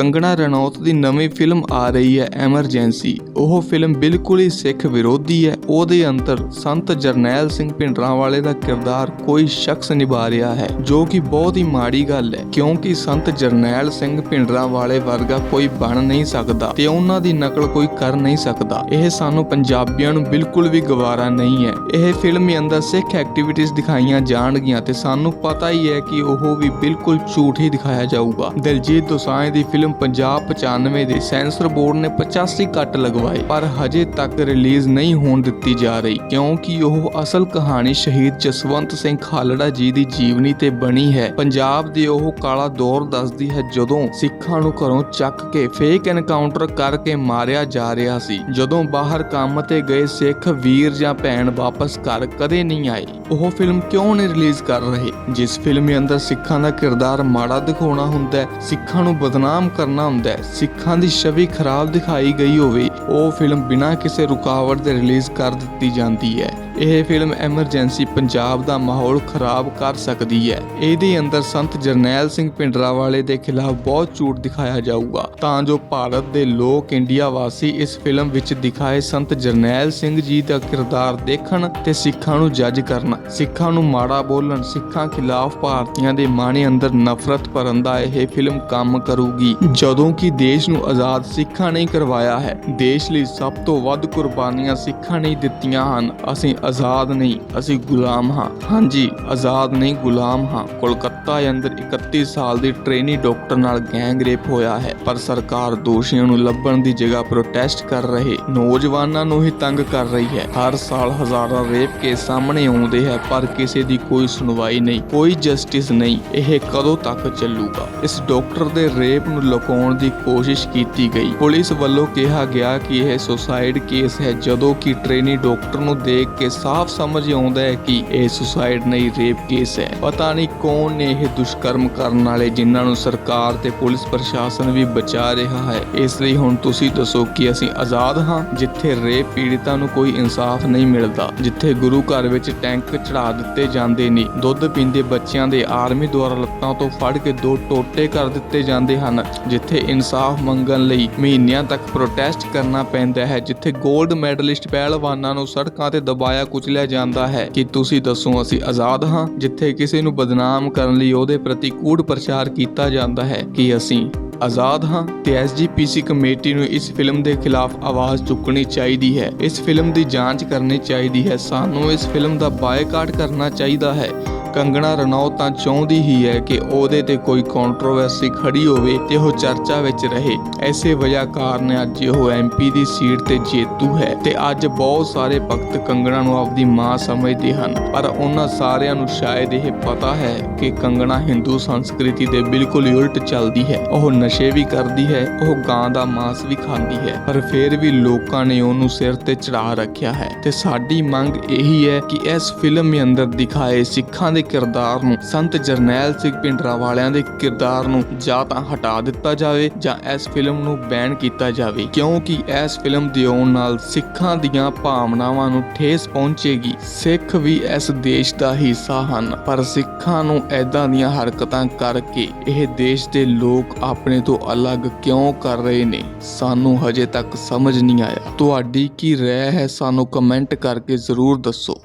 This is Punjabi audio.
ਕੰਗਣਾ ਰਣੌਤ ਦੀ ਨਵੀਂ ਫਿਲਮ ਆ ਰਹੀ ਹੈ ਐਮਰਜੈਂਸੀ ਉਹ ਫਿਲਮ ਬਿਲਕੁਲ ਹੀ ਸਿੱਖ ਵਿਰੋਧੀ ਹੈ। ਉਹਦੇ ਅੰਦਰ ਸੰਤ ਜਰਨੈਲ ਸਿੰਘ ਭਿੰਡਰਾਂਵਾਲੇ ਦਾ ਕਿਰਦਾਰ ਕੋਈ ਸ਼ਖਸ ਨਿਭਾ ਰਿਹਾ ਹੈ, ਜੋ ਕਿ ਬਹੁਤ ਹੀ ਮਾੜੀ ਗੱਲ ਹੈ, ਕਿਉਂਕਿ ਸੰਤ ਜਰਨੈਲ ਸਿੰਘ ਭਿੰਡਰਾਂਵਾਲੇ ਵਰਗਾ ਕੋਈ ਬਣ ਨਹੀਂ ਸਕਦਾ ਤੇ ਉਹਨਾਂ ਦੀ ਨਕਲ ਕੋਈ ਕਰ ਨਹੀਂ ਸਕਦਾ। ਇਹ ਸਾਨੂੰ ਪੰਜਾਬੀਆਂ ਨੂੰ ਬਿਲਕੁਲ ਵੀ ਗਵਾਰਾ ਨਹੀਂ ਹੈ। ਇਹ ਫਿਲਮ ਦੇ ਅੰਦਰ ਸਿੱਖ ਐਕਟੀਵਿਟੀਜ਼ ਦਿਖਾਈਆਂ ਜਾਣਗੀਆਂ ਤੇ ਸਾਨੂੰ ਪਤਾ ਹੀ ਹੈ ਕਿ ਉਹ ਵੀ ਬਿਲਕੁਲ ਝੂਠ ਹੀ ਦਿਖਾਇਆ ਜਾਊਗਾ। ਦਿਲਜੀਤ ਦੋਸਾਂਝ ਦੀ ਫਿਲਮ ਪੰਜਾਬ 95 ਦੇ ਸੈਂਸਰ ਬੋਰਡ ਨੇ 85 ਕੱਟ ਲਗਵਾਏ, ਪਰ ਹਜੇ ਤੱਕ ਰਿਲੀਜ਼ ਨਹੀਂ ਹੋਣ ਦਿੱਤੀ ਜਾ ਰਹੀ, ਕਿਉਂਕਿ ਉਹ ਅਸਲ ਕਹਾਣੀ ਸ਼ਹੀਦ ਜਸਵੰਤ ਸਿੰਘ ਖਾਲੜਾ ਜੀ ਦੀ ਜੀਵਨੀ ਤੇ ਬਣੀ ਹੈ। ਪੰਜਾਬ ਦੇ ਉਹ ਕਾਲਾ ਦੌਰ ਦੱਸਦੀ ਹੈ ਜਦੋਂ ਸਿੱਖਾਂ ਨੂੰ ਘਰੋਂ ਚੱਕ ਕੇ ਫੇਕ ਐਨਕਾਊਂਟਰ ਕਰਕੇ ਮਾਰਿਆ ਜਾ ਰਿਹਾ ਸੀ, ਜਦੋਂ ਬਾਹਰ ਕੰਮ ਤੇ ਗਏ ਸਿੱਖ ਵੀਰ ਜਾਂ ਭੈਣ ਵਾਪਸ ਘਰ ਕਦੇ ਨਹੀਂ ਆਏ। ਉਹ ਫਿਲਮ ਕਿਉਂ ਨਹੀਂ ਰਿਲੀਜ਼ ਕਰ ਰਹੇ? ਜਿਸ ਫਿਲਮ ਦੇ ਅੰਦਰ ਸਿੱਖਾਂ ਦਾ ਕਿਰਦਾਰ ਮਾੜਾ ਦਿਖਾਉਣਾ ਹੁੰਦਾ ਹੈ, ਸਿੱਖਾਂ ਨੂੰ ਬਦਨਾਮ ਕਰਨਾ ਹੁੰਦਾ ਹੈ। ਸਿੱਖਾਂ ਦੀ ਛਵੀ ਖਰਾਬ ਦਿਖਾਈ ਗਈ ਹੋਵੇ, ਉਹ ਫਿਲਮ ਬਿਨਾਂ ਕਿਸੇ ਰੁਕਾਵਟ ਦੇ ਰਿਲੀਜ਼ ਕਰ ਦਿੱਤੀ ਜਾਂਦੀ ਹੈ। ਇਹ ਫਿਲਮ ਐਮਰਜੈਂਸੀ ਪੰਜਾਬ ਦਾ ਮਾਹੌਲ ਖਰਾਬ ਕਰ ਸਕਦੀ ਹੈ। ਇਹਦੇ ਅੰਦਰ ਸੰਤ ਜਰਨੈਲ ਸਿੰਘ ਭਿੰਡਰਾਂਵਾਲੇ ਦੇ ਖਿਲਾਫ ਬਹੁਤ ਝੂਠ ਦਿਖਾਇਆ ਜਾਊਗਾ। ਤਾਂ ਜੋ ਭਾਰਤ ਦੇ ਲੋਕ ਇੰਡੀਆ ਵਾਸੀ ਇਸ ਫਿਲਮ ਵਿੱਚ ਦਿਖਾਏ ਸੰਤ ਜਰਨੈਲ ਸਿੰਘ ਜੀ ਦਾ ਕਿਰਦਾਰ ਦੇਖਣ ਤੇ ਸਿੱਖਾਂ ਨੂੰ ਜੱਜ ਕਰਨ। ਸਿੱਖਾਂ ਨੂੰ ਮਾੜਾ ਬੋਲਣ, ਸਿੱਖਾਂ ਖਿਲਾਫ ਭਾਰਤੀਆਂ ਦੇ ਮਾਣੇ ਅੰਦਰ ਨਫ਼ਰਤ ਭਰਨ ਦਾ ਇਹ ਫਿਲਮ ਕੰਮ ਕਰੂਗੀ। ਜਦੋਂ ਕਿ ਦੇਸ਼ ਨੂੰ ਆਜ਼ਾਦ ਸਿੱਖਾਂ ਨੇ ਕਰਵਾਇਆ ਹੈ। ਦੇਸ਼ ਲਈ ਸਭ ਤੋਂ ਵੱਧ ਕੁਰਬਾਨੀਆਂ ਸਿੱਖਾਂ ਨੇ ਦਿੱਤੀਆਂ ਹਨ। ਅਸੀਂ ਆਜ਼ਾਦ ਨਹੀਂ ਅਸੀਂ ਗੁਲਾਮ ਹਾਂ। ਹਾਂਜੀ ਆਜ਼ਾਦ ਨਹੀਂ ਗੁਲਾਮ ਹਾਂ। ਕੋਲਕਾਤਾ ਦੇ ਅੰਦਰ 31 ਸਾਲ ਦੀ ਟ੍ਰੇਨੀ ਡਾਕਟਰ ਨਾਲ ਗੈਂਗ ਰੇਪ ਹੋਇਆ ਹੈ, ਪਰ ਸਰਕਾਰ ਦੋਸ਼ੀਆਂ ਨੂੰ ਲੱਭਣ ਦੀ ਜਗ੍ਹਾ ਪ੍ਰੋਟੈਸਟ ਕਰ ਰਹੇ ਨੌਜਵਾਨਾਂ ਨੂੰ ਹੀ ਤੰਗ ਕਰ ਰਹੀ ਹੈ। ਹਰ ਸਾਲ ਹਜ਼ਾਰਾਂ ਰੇਪ ਕੇਸ ਸਾਹਮਣੇ ਆਉਂਦੇ ਹੈ, ਪਰ ਕਿਸੇ ਦੀ ਕੋਈ ਸੁਣਵਾਈ ਨਹੀਂ, ਕੋਈ ਜਸਟਿਸ ਨਹੀਂ, ਇਹ ਕਦੋਂ ਤੱਕ ਚੱਲੂਗਾ? ਇਸ ਡਾਕਟਰ ਦੇ ਰੇਪ ਨੂੰ ਲੁਕਾਉਣ ਦੀ ਕੋਸ਼ਿਸ਼ ਕੀਤੀ ਗਈ। ਪੁਲਿਸ ਵੱਲੋਂ ਕਿਹਾ ਗਿਆ ਕਿ ਇਹ ਸੁਸਾਈਡ ਕੇਸ ਹੈ, ਜਦੋਂ ਕਿ ਟ੍ਰੇਨੀ ਡਾਕਟਰ ਨੂੰ ਦੇਖ ਕੇ ਸਾਫ਼ ਸਮਝ ਆਉਂਦਾ ਹੈ ਕਿ ਇਹ ਸੁਸਾਈਡ ਨਹੀਂ ਰੇਪ ਕੇਸ ਹੈ। ਪਤਾ ਨਹੀਂ ਕੌਣ ਨੇ ਇਹ ਦੁਸ਼ਕਰਮ ਕਰਨ ਵਾਲੇ ਜਿਨ੍ਹਾਂ ਨੂੰ ਸਰਕਾਰ ਤੇ ਪੁਲਿਸ ਪ੍ਰਸ਼ਾਸਨ ਵੀ ਬਚਾ ਰਿਹਾ ਹੈ। ਇਸ ਲਈ ਹੁਣ ਤੁਸੀਂ ਦੱਸੋ ਕਿ ਅਸੀਂ ਆਜ਼ਾਦ ਹਾਂ, ਜਿੱਥੇ ਰੇਪ ਪੀੜਤਾਂ ਨੂੰ ਕੋਈ ਇਨਸਾਫ ਨਹੀਂ ਮਿਲਦਾ, ਜਿੱਥੇ ਗੁਰੂ ਘਰ ਵਿੱਚ ਟੈਂਕ ਚੜਾ ਦਿੱਤੇ ਜਾਂਦੇ ਨੇ। ਦੁੱਧ ਪੀਂਦੇ ਬੱਚਿਆਂ ਦੇ ਆਰਮੀ ਦੁਆਰਾ ਲੱਤਾਂ ਤੋਂ ਫੜ ਕੇ ਦੋ ਟੋਟੇ ਕਰ ਦਿੱਤੇ ਜਾਂਦੇ ਹਨ, ਜਿੱਥੇ ਇਨਸਾਫ ਮੰਗਣ ਲਈ ਮਹੀਨਿਆਂ ਤੱਕ ਪ੍ਰੋਟੈਸਟ ਕਰਨਾ ਪੈਂਦਾ ਹੈ, ਜਿੱਥੇ 골ਡ ਮੈਡਲਿਸਟ ਪਹਿਲਵਾਨਾਂ ਨੂੰ ਸੜਕਾਂ ਤੇ ਦਬਾਇਆ ਕੁਚਲਿਆ ਜਾਂਦਾ ਹੈ। ਕਿ ਤੁਸੀਂ ਦੱਸੋ ਅਸੀਂ ਆਜ਼ਾਦ ਹਾਂ, ਜਿੱਥੇ ਕਿਸੇ ਨੂੰ ਬਦਨਾਮ ਕਰਨ ਲਈ ਉਹਦੇ ਪ੍ਰਤੀ ਕੂੜ ਪ੍ਰਚਾਰ ਕੀਤਾ ਜਾਂਦਾ ਹੈ ਕਿ ਅਸੀਂ ਆਜ਼ਾਦ ਹਾਂ ਤੇ ਐਸਜੀਪੀਸੀ ਕਮੇਟੀ ਨੂੰ ਇਸ ਫਿਲਮ ਦੇ ਖਿਲਾਫ ਆਵਾਜ਼ ਚੁੱਕਣੀ ਚਾਹੀਦੀ ਹੈ। ਇਸ ਫਿਲਮ ਦੀ ਜਾਂਚ ਕਰਨੀ ਚਾਹੀਦੀ ਹੈ। ਸਾਨੂੰ ਇਸ ਫਿਲਮ ਦਾ ਬਾਇਕਾਟ ਕਰਨਾ ਚਾਹੀਦਾ ਹੈ। ਕੰਗਣਾ ਰਣੌਤ ਤਾਂ ਚਾਹੁੰਦੀ ਹੀ ਹੈ ਕਿ ਉਹਦੇ ਤੇ ਕੋਈ ਕੰਟਰੋਵਰਸੀ ਖੜੀ ਹੋਵੇ ਤੇ ਉਹ ਚਰਚਾ ਵਿੱਚ ਰਹੇ। ਐਸੇ ਵਜ੍ਹਾ ਕਾਰਨ ਅੱਜ ਉਹ ਐਮਪੀ ਦੀ ਸੀਟ ਤੇ ਜੇਤੂ ਹੈ ਤੇ ਅੱਜ ਬਹੁਤ ਸਾਰੇ ਭਗਤ ਕੰਗਣਾ ਨੂੰ ਆਪਦੀ ਮਾਂ ਸਮਝਦੇ ਹਨ। ਪਰ ਉਹਨਾਂ ਸਾਰਿਆਂ ਨੂੰ ਸ਼ਾਇਦ ਇਹ ਪਤਾ ਹੈ ਕਿ ਕੰਗਣਾ ਹਿੰਦੂ ਸੰਸਕ੍ਰਿਤੀ ਦੇ ਬਿਲਕੁਲ ਹੀ ਉਲਟ ਚੱਲਦੀ ਹੈ। ਉਹ ਨਸ਼ੇ ਵੀ ਕਰਦੀ ਹੈ, ਉਹ ਗਾਂ ਦਾ ਮਾਸ ਵੀ ਖਾਂਦੀ ਹੈ, ਪਰ ਫਿਰ ਵੀ ਲੋਕਾਂ ਨੇ ਉਹਨੂੰ ਸਿਰ ਤੇ ਚੜਾ ਰੱਖਿਆ ਹੈ। ਤੇ ਸਾਡੀ ਮੰਗ ਇਹੀ ਹੈ ਕਿ ਇਸ ਫਿਲਮ ਦੇ ਅੰਦਰ ਦਿਖਾਏ ਸਿੱਖਾਂ ਦੇ ਕਿਰਦਾਰ ਨੂੰ ਸੰਤ ਜਰਨੈਲ ਸਿੰਘ ਭਿੰਡਰਾਂਵਾਲਿਆਂ ਦੇ ਕਿਰਦਾਰ ਨੂੰ ਜਾਂ ਤਾਂ ਹਟਾ ਦਿੱਤਾ ਜਾਵੇ ਜਾਂ ਇਸ ਫਿਲਮ ਨੂੰ ਬੈਨ ਕੀਤਾ ਜਾਵੇ, ਕਿਉਂਕਿ ਇਸ ਫਿਲਮ ਦੇ ਆਉਣ ਨਾਲ ਸਿੱਖਾਂ ਦੀਆਂ ਭਾਵਨਾਵਾਂ ਨੂੰ ਠੇਸ ਪਹੁੰਚੇਗੀ। ਸਿੱਖ ਵੀ ਇਸ ਦੇਸ਼ ਦਾ ਹਿੱਸਾ ਹਨ, ਪਰ ਸਿੱਖਾਂ ਨੂੰ ਐਦਾਂ ਦੀਆਂ ਹਰਕਤਾਂ ਕਰਕੇ ਇਹ ਦੇਸ਼ ਦੇ ਲੋਕ ਆਪਣੇ ਤੋਂ ਅਲੱਗ ਕਿਉਂ ਕਰ ਰਹੇ ਨੇ, ਸਾਨੂੰ ਹਜੇ ਤੱਕ ਸਮਝ ਨਹੀਂ ਆਇਆ। ਤੁਹਾਡੀ ਕੀ ਰਾਏ ਹੈ? ਸਾਨੂੰ ਕਮੈਂਟ ਕਰਕੇ ਜ਼ਰੂਰ ਦੱਸੋ।